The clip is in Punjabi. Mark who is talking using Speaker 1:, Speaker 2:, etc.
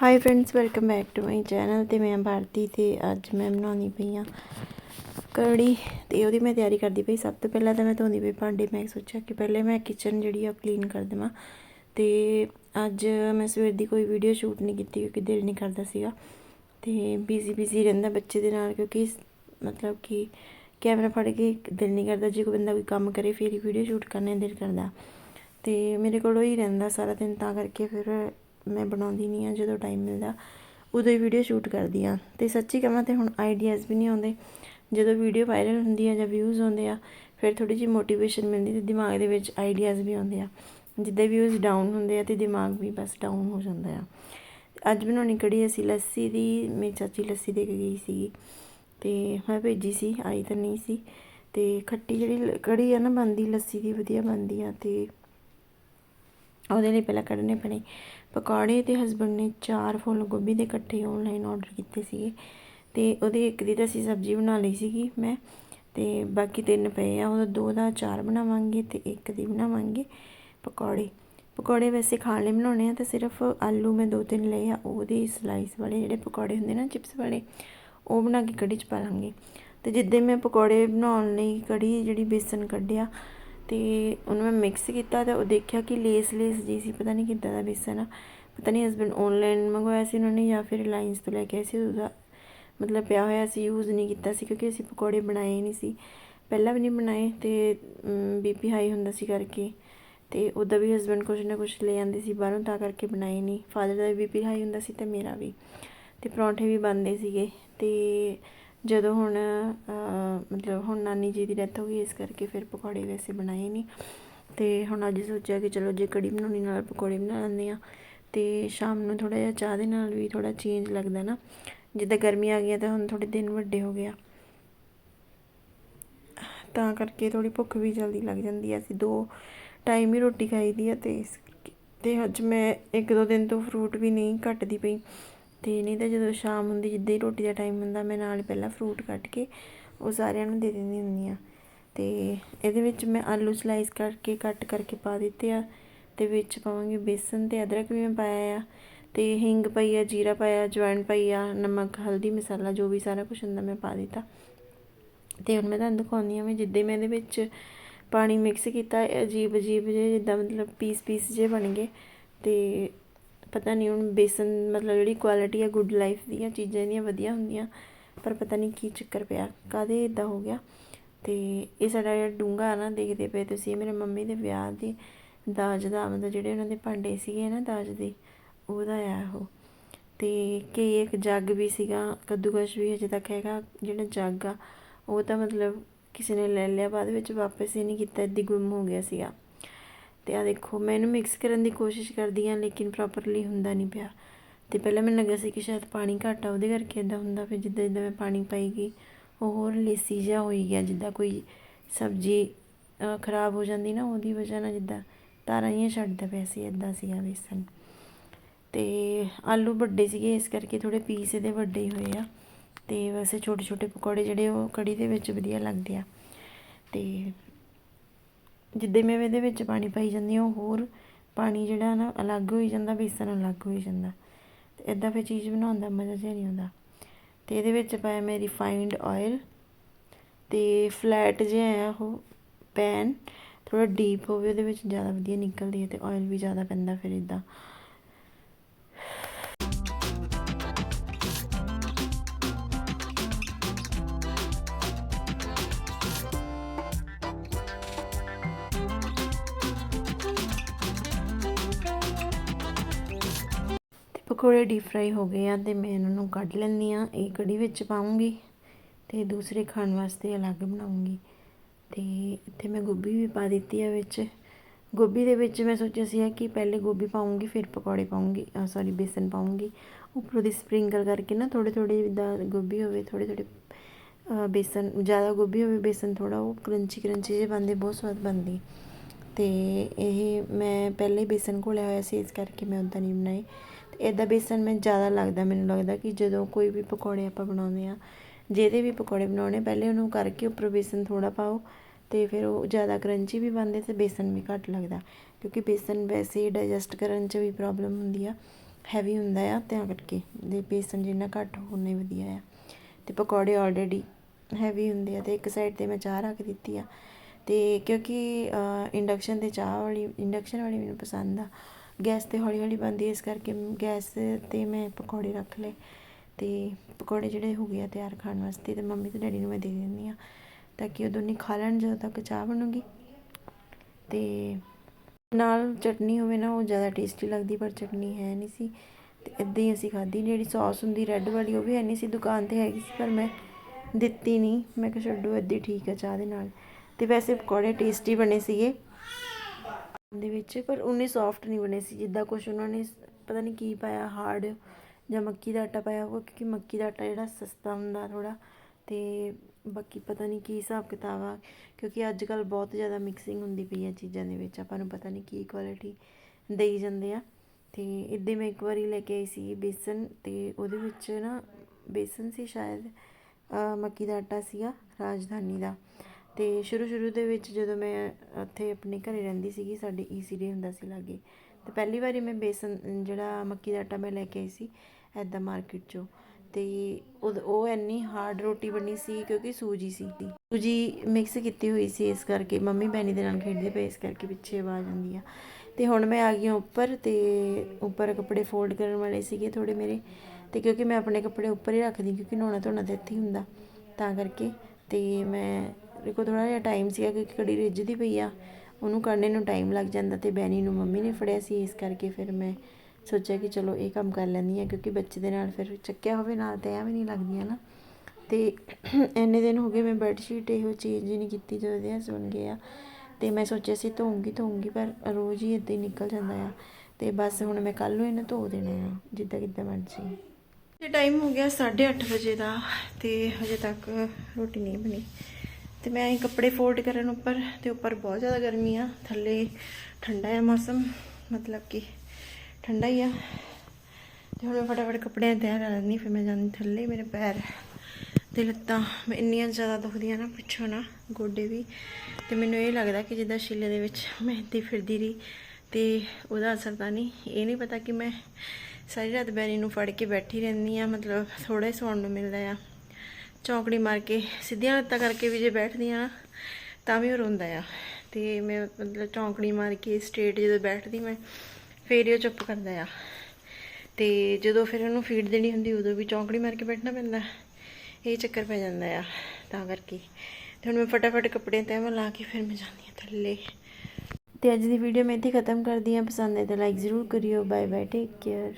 Speaker 1: Hi friends welcome back to my channel ਤੇ ਮੈਂ ਭਾਰਤੀ ਤੇ ਅੱਜ ਮੈਂ ਬਣਾਉਣੀ ਪਈ ਆ ਕੜੀ ਤੇ ਉਹਦੀ ਮੈਂ ਤਿਆਰੀ ਕਰਦੀ ਪਈ। ਸਭ ਤੋਂ ਪਹਿਲਾਂ ਤਾਂ ਮੈਂ ਧੋਂਦੀ ਪਈ ਭਾਂਡੇ। ਮੈਂ ਸੋਚਿਆ ਕਿ ਪਹਿਲੇ ਮੈਂ ਕਿਚਨ ਜਿਹੜੀ ਆ ਕਲੀਨ ਕਰ ਦੇਵਾਂ। ਤੇ ਅੱਜ ਮੈਂ ਸਵੇਰ ਦੀ ਕੋਈ ਵੀਡੀਓ ਸ਼ੂਟ ਨਹੀਂ ਕੀਤੀ ਕਿਉਂਕਿ ਦਿਲ ਨਹੀਂ ਕਰਦਾ ਸੀਗਾ। ਤੇ ਬਿਜ਼ੀ ਬਿਜ਼ੀ ਰਹਿੰਦਾ ਬੱਚੇ ਦੇ ਨਾਲ ਕਿਉਂਕਿ ਮਤਲਬ ਕਿ ਕੈਮਰਾ ਫੜ ਕੇ ਦਿਲ ਨਹੀਂ ਕਰਦਾ। ਜੇ ਕੋਈ ਬੰਦਾ ਕੋਈ ਕੰਮ ਕਰੇ, ਫਿਰ ਹੀ ਵੀਡੀਓ ਸ਼ੂਟ ਕਰਨੇ ਦਿਲ ਕਰਦਾ। ਤੇ ਮੇਰੇ ਕੋਲ ਹੀ ਰਹਿੰਦਾ ਸਾਰਾ ਦਿਨ। ਤਾਂ ਕਰਕੇ ਫਿਰ ਮੈਂ ਬਣਾਉਂਦੀ ਨਹੀਂ ਆ ਜਦੋਂ ਟਾਈਮ ਮਿਲਦਾ, ਉਦੋਂ ਹੀ ਵੀਡੀਓ ਸ਼ੂਟ ਕਰਦੀ ਆ ਤੇ ਸੱਚੀ ਕਹਾਂ ਤੇ ਹੁਣ ਆਈਡੀਆਜ਼ ਵੀ ਨਹੀਂ ਆਉਂਦੇ। ਜਦੋਂ ਵੀਡੀਓ ਵਾਇਰਲ ਹੁੰਦੀ ਆ ਜਾਂ ਵਿਊਜ਼ ਆਉਂਦੇ ਆ, ਫਿਰ ਥੋੜੀ ਜਿਹੀ ਮੋਟੀਵੇਸ਼ਨ ਮਿਲਦੀ ਤੇ ਦਿਮਾਗ ਦੇ ਵਿੱਚ ਆਈਡੀਆਜ਼ ਵੀ ਆਉਂਦੇ ਆ। ਜਿੱਦਾਂ ਵਿਊਜ਼ ਡਾਊਨ ਹੁੰਦੇ ਆ ਤੇ ਦਿਮਾਗ ਵੀ ਬਸ ਡਾਊਨ ਹੋ ਜਾਂਦਾ ਆ। ਅੱਜ ਬਣਾਉਣੀ ਕੜੀ ਅਸੀਂ ਲੱਸੀ ਦੀ, ਮੇਰੀ ਚਾਚੀ ਲੱਸੀ ਦੇ ਕੇ ਗਈ ਸੀ ਤੇ ਮੈਂ ਭੇਜੀ ਸੀ, ਆਈ ਤਾਂ ਨਹੀਂ ਸੀ। ਤੇ ਖੱਟੀ ਜਿਹੜੀ ਕੜੀ ਆ ਨਾ ਬਣਦੀ, ਲੱਸੀ ਦੀ ਵਧੀਆ ਬਣਦੀ ਆ ਤੇ ਉਹਦੇ ਲਈ ਪਹਿਲਾਂ ਕੱਢਣੇ ਪੈਣੇ। ਪਕੌੜੇ ਤੇ ਹਸਬੰਡ ਨੇ ਚਾਰ ਫੁੱਲ ਗੋਭੀ ਦੇ ਇਕੱਠੇ ਆਨਲਾਈਨ ਆਰਡਰ ਕੀਤੇ ਸੀਗੇ ਤੇ ਉਹਦੇ ਇੱਕ ਦੀ ਤਾਂ ਅਸੀਂ ਸਬਜ਼ੀ ਬਣਾ ਲਈ ਸੀਗੀ ਮੈਂ ਤੇ ਬਾਕੀ ਤਿੰਨ ਪਏ ਆ, ਉਹਦਾ ਦੋ ਦਾ ਚਾਰ ਬਣਾਵਾਂਗੇ ਤੇ ਇੱਕ ਦੀ ਬਣਾਵਾਂਗੇ ਪਕੌੜੇ। ਪਕੌੜੇ ਵੈਸੇ ਖਾਣ ਲਈ ਬਣਾਉਣੇ ਆ ਤਾਂ ਸਿਰਫ ਆਲੂ ਮੈਂ ਦੋ ਤਿੰਨ ਲਏ ਆ, ਉਹਦੇ ਸਲਾਈਸ ਵਾਲੇ ਜਿਹੜੇ ਪਕੌੜੇ ਹੁੰਦੇ ਨਾ ਚਿਪਸ ਵਾਲੇ, ਉਹ ਬਣਾ ਕੇ ਕੜੀ 'ਚ ਪਾ ਲਾਂਗੇ। ਤੇ ਜਿੱਦਾਂ ਮੈਂ ਪਕੌੜੇ ਬਣਾਉਣ ਲਈ ਕੜੀ ਜਿਹੜੀ ਬੇਸਨ ਕੱਢਿਆ ਤੇ ਉਹਨੂੰ ਮੈਂ ਮਿਕਸ ਕੀਤਾ ਤੇ ਉਹ ਦੇਖਿਆ ਕਿ ਲੇਸ ਲੇਸ ਜੀ ਸੀ, ਪਤਾ ਨਹੀਂ ਕਿੱਦਾਂ ਦਾ ਬੇਸਨ ਆ। ਪਤਾ ਨਹੀਂ ਹਸਬੰਡ ਆਨਲਾਈਨ ਮੰਗਵਾਇਆ ਸੀ ਉਹਨਾਂ ਨੇ ਜਾਂ ਫਿਰ ਰਿਲਾਇੰਸ ਤੋਂ ਲੈ ਕੇ ਆਏ ਸੀ, ਉਹਦਾ ਮਤਲਬ ਪਿਆ ਹੋਇਆ ਸੀ ਯੂਜ਼ ਨਹੀਂ ਕੀਤਾ ਸੀ ਕਿਉਂਕਿ ਅਸੀਂ ਪਕੌੜੇ ਬਣਾਏ ਨਹੀਂ ਸੀ। ਪਹਿਲਾਂ ਵੀ ਨਹੀਂ ਬਣਾਏ ਤੇ ਬੀਪੀ ਹਾਈ ਹੁੰਦਾ ਸੀ ਕਰਕੇ। ਤੇ ਉਹਦਾ ਵੀ ਹਸਬੰਡ ਕੁਝ ਨਾ ਕੁਝ ਲੈ ਆਂਦੇ ਸੀ, ਬਾਹਰੋਂ ਤਾਂ ਕਰਕੇ ਬਣਾਏ ਨਹੀਂ। ਫਾਦਰ ਦਾ ਵੀ ਬੀਪੀ ਹਾਈ ਹੁੰਦਾ ਸੀ ਤੇ ਮੇਰਾ ਵੀ। ਤੇ ਪਰੌਂਠੇ ਵੀ ਬਣਦੇ ਸੀਗੇ। ਤੇ ਜਦੋਂ ਹੁਣ ਮਤਲਬ ਹੁਣ ਨਾਨੀ ਜੀ ਦੀ ਡੈਥ ਹੋ ਗਈ, ਇਸ ਕਰਕੇ ਫਿਰ ਪਕੌੜੇ ਵੈਸੇ ਬਣਾਏ ਨਹੀਂ। ਤੇ ਹੁਣ ਅੱਜ ਸੋਚਿਆ ਕਿ ਚਲੋ ਜੇ ਕੜੀ ਬਣਾਉਣੀ ਨਾਲ ਪਕੌੜੇ ਬਣਾ ਲੈਂਦੇ ਆ ਅਤੇ ਸ਼ਾਮ ਨੂੰ ਥੋੜ੍ਹਾ ਜਿਹਾ ਚਾਹ ਦੇ ਨਾਲ ਵੀ ਥੋੜ੍ਹਾ ਚੇਂਜ ਲੱਗਦਾ ਨਾ। ਜਿੱਦਾਂ ਗਰਮੀ ਆ ਗਈ ਤਾਂ ਹੁਣ ਥੋੜ੍ਹੇ ਦਿਨ ਵੱਡੇ ਹੋ ਗਿਆ ਤਾਂ ਕਰਕੇ ਥੋੜ੍ਹੀ ਭੁੱਖ ਵੀ ਜਲਦੀ ਲੱਗ ਜਾਂਦੀ ਹੈ ਅਸੀਂ ਦੋ ਟਾਈਮ ਹੀ ਰੋਟੀ ਖਾਈਦੀ ਆ ਤੇ ਇਸ ਤੇ ਅੱਜ ਮੈਂ ਇੱਕ ਦੋ ਦਿਨ ਤੋਂ ਫਰੂਟ ਵੀ ਨਹੀਂ ਕੱਟਦੀ ਪਈ। ਤੇ ਨਹੀਂ ਤਾਂ ਜਦੋਂ ਸ਼ਾਮ ਹੁੰਦੀ, ਜਿੱਦਾਂ ਹੀ ਰੋਟੀ ਦਾ ਟਾਈਮ ਹੁੰਦਾ, ਮੈਂ ਨਾਲ ਪਹਿਲਾਂ ਫਰੂਟ ਕੱਟ ਕੇ ਉਹ ਸਾਰਿਆਂ ਨੂੰ ਦੇ ਦਿੰਦੀ ਹੁੰਦੀ ਆ। ਤੇ ਇਹਦੇ ਵਿੱਚ ਮੈਂ ਆਲੂ ਸਲਾਈਸ ਕਰਕੇ, ਕੱਟ ਕਰਕੇ ਪਾ ਦਿੱਤੇ ਆ। ਤੇ ਵਿੱਚ ਪਾਵਾਂਗੀ ਬੇਸਨ ਤੇ ਅਦਰਕ ਵੀ ਮੈਂ ਪਾਇਆ ਆ ਤੇ ਹਿੰਗ ਪਈ ਆ, ਜੀਰਾ ਪਾਇਆ, ਜਵੈਣ ਪਈ ਆ, ਨਮਕ, ਹਲਦੀ, ਮਸਾਲਾ ਜੋ ਵੀ ਸਾਰਾ ਕੁਝ ਹੁੰਦਾ ਮੈਂ ਪਾ ਦਿੱਤਾ। ਤੇ ਹੁਣ ਮੈਂ ਤੁਹਾਨੂੰ ਦਿਖਾਉਂਦੀ ਆ ਮੈਂ ਜਿੱਦੇ ਮੈਂ ਇਹਦੇ ਵਿੱਚ ਪਾਣੀ ਮਿਕਸ ਕੀਤਾ ਅਜੀਬ ਅਜੀਬ ਜੇ ਜਿੱਦਾਂ ਮਤਲਬ ਪੀਸ ਪੀਸ ਜੇ ਬਣ ਗਏ ਤੇ ਪਤਾ ਨਹੀਂ ਹੁਣ ਬੇਸਨ ਮਤਲਬ ਜਿਹੜੀ ਕੁਆਲਿਟੀ ਹੈ ਗੁੱਡ ਲਾਈਫ ਦੀਆਂ ਚੀਜ਼ਾਂ ਇਹਦੀਆਂ ਵਧੀਆ ਹੁੰਦੀਆਂ, ਪਰ ਪਤਾ ਨਹੀਂ ਕੀ ਚੱਕਰ ਪਿਆ ਕਾਦੇ ਇਦਾਂ ਹੋ ਗਿਆ? ਤੇ ਇਹ ਸਾਡਾ ਜਿਹੜਾ ਡੂੰਗਾ ਨਾ, ਦੇਖਦੇ ਪਏ ਤੁਸੀਂ ਮੇਰੇ ਮੰਮੀ ਦੇ ਵਿਆਹ ਦੀ ਦਾਜ ਦਾ, ਮਤਲਬ ਜਿਹੜੇ ਉਹਨਾਂ ਦੇ ਭਾਂਡੇ ਸੀਗੇ ਨਾ ਦਾਜ ਦੇ, ਉਹਦਾ ਆ ਉਹ। ਤੇ ਕਿ ਇੱਕ ਜੱਗ ਵੀ ਸੀਗਾ, ਕੱਦੂਕਸ਼ ਵੀ ਅਜੇ ਤੱਕ ਹੈਗਾ, ਜਿਹੜਾ ਜੱਗ ਆ, ਉਹ ਤਾਂ ਮਤਲਬ ਕਿਸੇ ਨੇ ਲੈ ਲਿਆ, ਬਾਅਦ ਵਿੱਚ ਵਾਪਸ ਹੀ ਨਹੀਂ ਕੀਤਾ, ਇੱਦੀ ਗੁੰਮ ਹੋ ਗਿਆ ਸੀਗਾ। ਤੇ ਆ ਦੇਖੋ, ਮੈਂ ਇਹਨੂੰ ਮਿਕਸ ਕਰਨ ਦੀ ਕੋਸ਼ਿਸ਼ ਕਰਦੀ ਆ ਲੇਕਿਨ ਪ੍ਰੋਪਰਲੀ ਹੁੰਦਾ ਨਹੀਂ ਪਿਆ। ਤੇ ਪਹਿਲਾਂ ਮੈਨੂੰ ਲੱਗਾ ਸੀ ਕਿ ਸ਼ਾਇਦ ਪਾਣੀ ਘੱਟ ਆ, ਉਹਦੇ ਕਰਕੇ ਇਦਾਂ ਹੁੰਦਾ, ਫਿਰ ਜਿੱਦਾਂ ਜਿੱਦਾਂ ਮੈਂ ਪਾਣੀ ਪਾਈਗੀ, ਉਹ ਹੋਰ ਲੇਸੀ ਜਿਹਾ ਹੋਈ ਗਿਆ, ਜਿੱਦਾਂ ਕੋਈ ਸਬਜ਼ੀ ਖਰਾਬ ਹੋ ਜਾਂਦੀ ਨਾ, ਉਹਦੀ ਵਜ੍ਹਾ ਨਾਲ ਜਿੱਦਾਂ ਤਾਰਾਂ ਹੀ ਛੱਡਦਾ ਪਿਆ ਸੀ ਇਦਾਂ ਸੀਗਾ ਬੇਸਨ। ਤੇ ਆਲੂ ਵੱਡੇ ਸੀਗੇ, ਇਸ ਕਰਕੇ ਥੋੜੇ ਪੀਸ ਇਹਦੇ ਵੱਡੇ ਹੀ ਹੋਏ ਆ। ਤੇ ਵੈਸੇ ਛੋਟੇ ਛੋਟੇ ਪਕੌੜੇ ਜਿਹੜੇ ਉਹ ਕੜੀ ਦੇ ਵਿੱਚ ਵਧੀਆ ਲੱਗਦੇ ਆ। ਤੇ ਜਿੱਦੇ ਮੈਂ ਇਹਦੇ ਵਿੱਚ ਪਾਣੀ ਪਾਈ ਜਾਂਦੀ ਹਾਂ ਹੋਰ ਪਾਣੀ ਜਿਹੜਾ ਨਾ ਅਲੱਗ ਹੋਈ ਜਾਂਦਾ, ਬੇਸਨ ਅਲੱਗ ਹੋਈ ਜਾਂਦਾ। ਤੇ ਇਦਾਂ ਫਿਰ ਚੀਜ਼ ਬਣਾਉਣ ਦਾ ਮਜ਼ਾ ਜਿਹਾ ਨਹੀਂ ਆਉਂਦਾ। ਤੇ ਇਹਦੇ ਵਿੱਚ ਪਾਇਆ ਮੈਂ ਰਿਫਾਈਨਡ ਆਇਲ ਤੇ ਫਲੈਟ ਜਿਹਾ ਆ ਉਹ ਪੈਨ ਥੋੜਾ ਡੀਪ ਹੋਵੇ, ਉਹਦੇ ਵਿੱਚ ਜ਼ਿਆਦਾ ਵਧੀਆ ਨਿਕਲਦੀ ਹੈ ਤੇ ਆਇਲ ਵੀ ਜ਼ਿਆਦਾ ਪੈਂਦਾ ਫਿਰ ਇਦਾਂ ਪਕੌੜੇ ਡੀਪ ਫਰਾਈ ਹੋ ਗਏ ਆ ਤੇ ਮੈਂ ਇਹਨਾਂ ਨੂੰ ਕੱਢ ਲੈਂਦੀ ਆ ਇਹ ਕੜੀ ਵਿੱਚ ਪਾਉਂਗੀ ਤੇ ਦੂਸਰੇ ਖਾਣ ਵਾਸਤੇ ਅਲੱਗ ਬਣਾਉਂਗੀ। ਅਤੇ ਇੱਥੇ ਮੈਂ ਗੋਭੀ ਵੀ ਪਾ ਦਿੱਤੀ ਆ ਵਿੱਚ। ਗੋਭੀ ਦੇ ਵਿੱਚ ਮੈਂ ਸੋਚਿਆ ਸੀ ਕਿ ਪਹਿਲੇ ਗੋਭੀ ਪਾਉਂਗੀ, ਫਿਰ ਪਕੌੜੇ ਪਾਉਂਗੀ ਸੌਰੀ ਬੇਸਨ ਪਾਉਂਗੀ। ਉੱਪਰੋਂ ਦੀ ਸਪ੍ਰਿੰਕਲ ਕਰਕੇ ਨਾ ਥੋੜੇ ਥੋੜੇ ਜਿੱਦਾਂ ਗੋਭੀ ਹੋਵੇ ਥੋੜੇ ਥੋੜੇ ਬੇਸਨ, ਜ਼ਿਆਦਾ ਗੋਭੀ ਹੋਵੇ, ਬੇਸਨ ਥੋੜਾ ਉਹ ਕਰੰਚੀ ਕਰੰਚੀ ਜਿਹੇ ਬਣਦੇ, ਬਹੁਤ ਸਵਾਦ ਬਣਦੀ। ਤੇ ਇਹ ਮੈਂ ਪਹਿਲੇ ਬੇਸਨ ਘੋਲਿਆ ਹੋਇਆ ਸੀ, ਇਸ ਕਰਕੇ ਮੈਂ ਉਦਾਂ ਨਹੀਂ ਬਣਾਏ। ਇਦਾਂ ਬੇਸਨ ਮੈਂ ਜ਼ਿਆਦਾ ਲੱਗਦਾ, ਮੈਨੂੰ ਲੱਗਦਾ ਕਿ ਜਦੋਂ ਕੋਈ ਵੀ ਪਕੌੜੇ ਆਪਾਂ ਬਣਾਉਂਦੇ ਆ ਜਿਹਦੇ ਵੀ ਪਕੌੜੇ ਬਣਾਉਣੇ, ਪਹਿਲੇ ਉਹਨੂੰ ਕਰਕੇ ਉੱਪਰ ਬੇਸਨ ਥੋੜਾ ਪਾਓ ਤੇ ਫਿਰ ਉਹ ਜ਼ਿਆਦਾ ਕਰੰਚੀ ਵੀ ਬਣਦੇ ਤੇ ਬੇਸਨ ਵੀ ਘੱਟ ਲੱਗਦਾ। ਕਿਉਂਕਿ ਬੇਸਨ ਵੈਸੇ ਡਾਈਜੈਸਟ ਕਰਨ 'ਚ ਵੀ ਪ੍ਰੋਬਲਮ ਹੁੰਦੀ ਆ ਹੈਵੀ ਹੁੰਦਾ ਆ, ਤਾਂ ਕਰਕੇ ਦੇ ਬੇਸਨ ਜਿੰਨਾ ਘੱਟ ਉਨਾ ਹੀ ਵਧੀਆ ਆ। ਤੇ ਪਕੌੜੇ ਆਲਰੇਡੀ ਹੈਵੀ ਹੁੰਦੇ ਆ ਤੇ ਇੱਕ ਸਾਈਡ ਤੇ ਮੈਂ ਚਾਹ ਰੱਖ ਦਿੱਤੀ ਆ। ਤੇ ਕਿਉਂਕਿ ਇੰਡਕਸ਼ਨ ਤੇ ਚਾਹ ਵਾਲੀ ਇੰਡਕਸ਼ਨ ਵਾਲੀ ਮੈਨੂੰ ਪਸੰਦ ਆ। ਗੈਸ ਤੇ ਹੌਲੀ ਹੌਲੀ ਬਣਦੀ ਇਸ ਕਰਕੇ ਗੈਸ ਤੇ ਮੈਂ ਪਕੌੜੇ ਰੱਖ ਲਏ। ਅਤੇ ਪਕੌੜੇ ਜਿਹੜੇ ਹੋ ਗਏ ਆ ਤਿਆਰ ਖਾਣ ਵਾਸਤੇ ਅਤੇ ਮੰਮੀ ਅਤੇ ਡੈਡੀ ਨੂੰ ਮੈਂ ਦੇ ਦਿੰਦੀ ਹਾਂ ਤਾਂ ਕਿ ਉਹ ਦੋਨੇ ਖਾ ਲੈਣ ਜਦੋਂ ਤੱਕ ਚਾਹ ਬਣੂਗੀ। ਅਤੇ ਨਾਲ ਚਟਨੀ ਹੋਵੇ ਨਾ ਉਹ ਜ਼ਿਆਦਾ ਟੇਸਟੀ ਲੱਗਦੀ ਪਰ ਚਟਨੀ ਹੈ ਨਹੀਂ ਸੀ। ਤੇ ਇੱਦਾਂ ਹੀ ਅਸੀਂ ਖਾਧੀ ਜਿਹੜੀ ਸੌਸ ਹੁੰਦੀ ਰੈੱਡ ਵਾਲੀ ਉਹ ਵੀ ਹੈ ਨਹੀਂ ਸੀ, ਦੁਕਾਨ ਤੇ ਹੈਗੀ ਸੀ ਪਰ ਮੈਂ ਦਿੱਤੀ ਨਹੀਂ। ਮੈਂ ਕਿਹਾ ਛੱਡੋ ਇੱਦਾਂ ਹੀ ਠੀਕ ਹੈ ਚਾਹ ਦੇ ਨਾਲ। ਤੇ ਵੈਸੇ ਪਕੌੜੇ ਟੇਸਟੀ ਬਣੇ ਸੀਗੇ ਦੇ ਵਿੱਚ, ਪਰ ਉਨੇ ਸੌਫਟ ਨਹੀਂ ਬਣੇ ਸੀ ਜਿੱਦਾਂ ਕੁਝ ਉਹਨਾਂ ਨੇ, ਪਤਾ ਨਹੀਂ ਕੀ ਪਾਇਆ ਹਾਰਡ ਜਾਂ ਮੱਕੀ ਦਾ ਆਟਾ ਪਾਇਆ ਹੋਊਗਾ, ਕਿਉਂਕਿ ਮੱਕੀ ਦਾ ਆਟਾ ਜਿਹੜਾ ਸਸਤਾ ਹੁੰਦਾ ਥੋੜ੍ਹਾ ਅਤੇ ਬਾਕੀ ਪਤਾ ਨਹੀਂ ਕੀ ਹਿਸਾਬ ਕਿਤਾਬ ਆ, ਕਿਉਂਕਿ ਅੱਜ ਕੱਲ੍ਹ ਬਹੁਤ ਜ਼ਿਆਦਾ ਮਿਕਸਿੰਗ ਹੁੰਦੀ ਪਈ ਆ ਚੀਜ਼ਾਂ ਦੇ ਵਿੱਚ, ਆਪਾਂ ਨੂੰ ਪਤਾ ਨਹੀਂ ਕੀ ਕੁਆਲਿਟੀ ਦੇਈ ਜਾਂਦੇ ਆ। ਅਤੇ ਇੱਦਾਂ ਮੈਂ ਇੱਕ ਵਾਰੀ ਲੈ ਕੇ ਆਈ ਸੀ ਬੇਸਨ ਅਤੇ ਉਹਦੇ ਵਿੱਚ ਨਾ ਬੇਸਨ ਸੀ ਸ਼ਾਇਦ ਮੱਕੀ ਦਾ ਆਟਾ ਸੀਗਾ, ਰਾਜਧਾਨੀ ਦਾ। ਅਤੇ ਸ਼ੁਰੂ ਸ਼ੁਰੂ ਦੇ ਵਿੱਚ ਜਦੋਂ ਮੈਂ ਉੱਥੇ ਆਪਣੇ ਘਰੇ ਰਹਿੰਦੀ ਸੀਗੀ, ਸਾਡੇ ਈਸੀਡੀ ਹੁੰਦਾ ਸੀ ਲਾਗੇ ਤੇ ਪਹਿਲੀ ਵਾਰੀ ਮੈਂ ਬੇਸਨ ਜਿਹੜਾ ਮੱਕੀ ਦਾ ਆਟਾ ਮੈਂ ਲੈ ਕੇ ਆਈ ਸੀ ਐਦਾਂ ਮਾਰਕੀਟ ਚੋਂ। ਤੇ ਉਹ ਉਹ ਇੰਨੀ ਹਾਰਡ ਰੋਟੀ ਬਣੀ ਸੀ ਕਿਉਂਕਿ ਸੂਜੀ ਸੀ ਸੂਜੀ ਮਿਕਸ ਕੀਤੀ ਹੋਈ ਸੀ ਇਸ ਕਰਕੇ, ਮੰਮੀ ਬੈਨੀ ਦੇ ਨਾਲ ਖੇਡਦੇ ਪਏ ਇਸ ਕਰਕੇ ਪਿੱਛੇ ਆਵਾਜ਼ ਆਉਂਦੀ ਆ। ਤੇ ਹੁਣ ਮੈਂ ਆ ਗਈ ਹਾਂ ਉੱਪਰ ਤੇ ਉੱਪਰ ਕੱਪੜੇ ਫੋਲਡ ਕਰਨ ਵਾਲੇ ਸੀਗੇ ਥੋੜੇ ਮੇਰੇ। ਤੇ ਕਿਉਂਕਿ ਮੈਂ ਆਪਣੇ ਕੱਪੜੇ ਉੱਪਰ ਹੀ ਰੱਖਦੀ ਕਿਉਂਕਿ ਨਹਾਉਣਾ ਧੋਣਾ ਤਾਂ ਇੱਥੇ ਹੀ ਹੁੰਦਾ। ਤਾਂ ਕਰਕੇ ਤੇ ਮੈਂ ਦੇਖੋ ਥੋੜਾ ਜਿਹਾ ਟਾਈਮ ਸੀਗਾ ਕਿਉਂਕਿ ਕੜੀ ਰਿੱਝਦੀ ਪਈ ਆ। ਉਹਨੂੰ ਕਰਨੇ ਨੂੰ ਟਾਈਮ ਲੱਗ ਜਾਂਦਾ ਤੇ ਬੈਨੀ ਨੂੰ ਮੰਮੀ ਨੇ ਫੜਿਆ ਸੀ, ਇਸ ਕਰਕੇ ਫਿਰ ਮੈਂ ਸੋਚਿਆ ਕਿ ਚਲੋ ਇਹ ਕੰਮ ਕਰ ਲੈਂਦੀ ਆ ਕਿਉਂਕਿ ਬੱਚੇ ਦੇ ਨਾਲ ਫਿਰ ਚੱਕਿਆ ਹੋਵੇ ਨਾਲ ਤੇ ਐਵੇਂ ਨਹੀਂ ਲੱਗਦੀਆਂ ਨਾ। ਤੇ ਇੰਨੇ ਦਿਨ ਹੋ ਗਏ ਮੈਂ ਬੈੱਡ ਸ਼ੀਟ ਇਹੋ ਚੇਂਜ ਹੀ ਨਹੀਂ ਕੀਤੀ ਜਦੋਂ ਦੇ ਸੁਣ ਗਏ ਆ। ਤੇ ਮੈਂ ਸੋਚਿਆ ਸੀ ਧੋਉਂਗੀ ਧੋਉਂਗੀ ਪਰ ਰੋਜ਼ ਹੀ ਇੱਦਾਂ ਹੀ ਨਿਕਲ ਜਾਂਦਾ ਆ। ਤੇ ਬਸ ਹੁਣ ਮੈਂ ਕੱਲ ਨੂੰ ਇਹਨੂੰ ਧੋ ਦੇਣਾ ਆ, ਜਿੱਦਾਂ ਕਿੱਦਾਂ ਮਰਜ਼ੀ। ਤੇ ਟਾਈਮ ਹੋ ਗਿਆ 8:30 ਵਜੇ ਦਾ ਤੇ ਹਜੇ ਤੱਕ ਰੋਟੀ ਨਹੀਂ ਬਣੀ। ਤੇ ਮੈਂ ਇਹ ਕੱਪੜੇ ਫੋਲਡ ਕਰਨ ਉੱਪਰ ਤੇ ਉੱਪਰ ਬਹੁਤ ਜ਼ਿਆਦਾ ਗਰਮੀ ਆ। ਥੱਲੇ ਠੰਡਾ ਹੈ ਮੌਸਮ, ਮਤਲਬ ਕਿ ਠੰਡਾ ਹੀ ਆ। ਤੇ ਹੁਣ ਮੈਂ ਫਟਾਫਟ ਕੱਪੜੇ ਤਿਆਰ ਕਰ ਲੈਂਦੀ ਫਿਰ ਮੈਂ ਜਾਂਦੀ ਥੱਲੇ ਮੇਰੇ ਪੈਰ ਤੇ ਲੱਤਾਂ। ਮੈਂ ਇੰਨੀਆਂ ਜ਼ਿਆਦਾ ਦੁਖਦੀਆਂ ਨਾ, ਪਿੱਛੋਂ ਨਾ, ਗੋਡੇ ਵੀ। ਤੇ ਮੈਨੂੰ ਇਹ ਲੱਗਦਾ ਕਿ ਜਿੱਦਾਂ ਸ਼ੀਲੇ ਦੇ ਵਿੱਚ ਮਹਿੰਦੀ ਫਿਰਦੀ ਰਹੀ, ਤੇ ਉਹਦਾ ਅਸਰ ਤਾਂ ਨਹੀਂ। ਇਹ ਨਹੀਂ ਪਤਾ ਕਿ ਮੈਂ ਸਾਰੀ ਰਾਤ ਬੈਰੀ ਨੂੰ ਫੜ ਕੇ ਬੈਠੀ ਰਹਿੰਦੀ ਆ, ਮਤਲਬ ਥੋੜਾ ਹੀ ਸੌਣ ਨੂੰ ਮਿਲਦਾ ਆ। ਚੌਂਕੜੀ ਮਾਰ ਕੇ ਸਿੱਧੀਆਂ ਲੱਤਾਂ ਕਰਕੇ ਵੀ ਜੇ ਬੈਠਦੀ ਆ ਤਾਂ ਵੀ ਉਹ ਰੋਂਦਾ ਆ। ਤੇ ਮੈਂ ਮਤਲਬ ਚੌਂਕੜੀ ਮਾਰ ਕੇ ਸਟ੍ਰੇਟ ਜਦੋਂ ਬੈਠਦੀ ਮੈਂ, ਫੇਰ ਹੀ ਉਹ ਚੁੱਪ ਕਰਦਾ ਆ। ਤੇ ਜਦੋਂ ਫਿਰ ਉਹਨੂੰ ਫੀਡ ਦੇਣੀ ਹੁੰਦੀ, ਉਦੋਂ ਵੀ ਚੌਂਕੜੀ ਮਾਰ ਕੇ ਬੈਠਣਾ ਪੈਂਦਾ। ਇਹ ਚੱਕਰ ਪੈ ਜਾਂਦਾ ਆ, ਤਾਂ ਕਰਕੇ। ਤੇ ਹੁਣ ਮੈਂ ਫਟਾਫਟ ਕੱਪੜੇ ਤੈਅ ਲਾ ਕੇ ਫਿਰ ਮੈਂ ਜਾਂਦੀ ਹਾਂ ਥੱਲੇ। ਤੇ ਅੱਜ ਦੀ ਵੀਡੀਓ ਮੈਂ ਇੱਥੇ ਖਤਮ ਕਰਦੀ ਹਾਂ। ਪਸੰਦ ਹੈ ਤਾਂ ਲਾਈਕ ਜ਼ਰੂਰ ਕਰਿਓ। Bye bye take care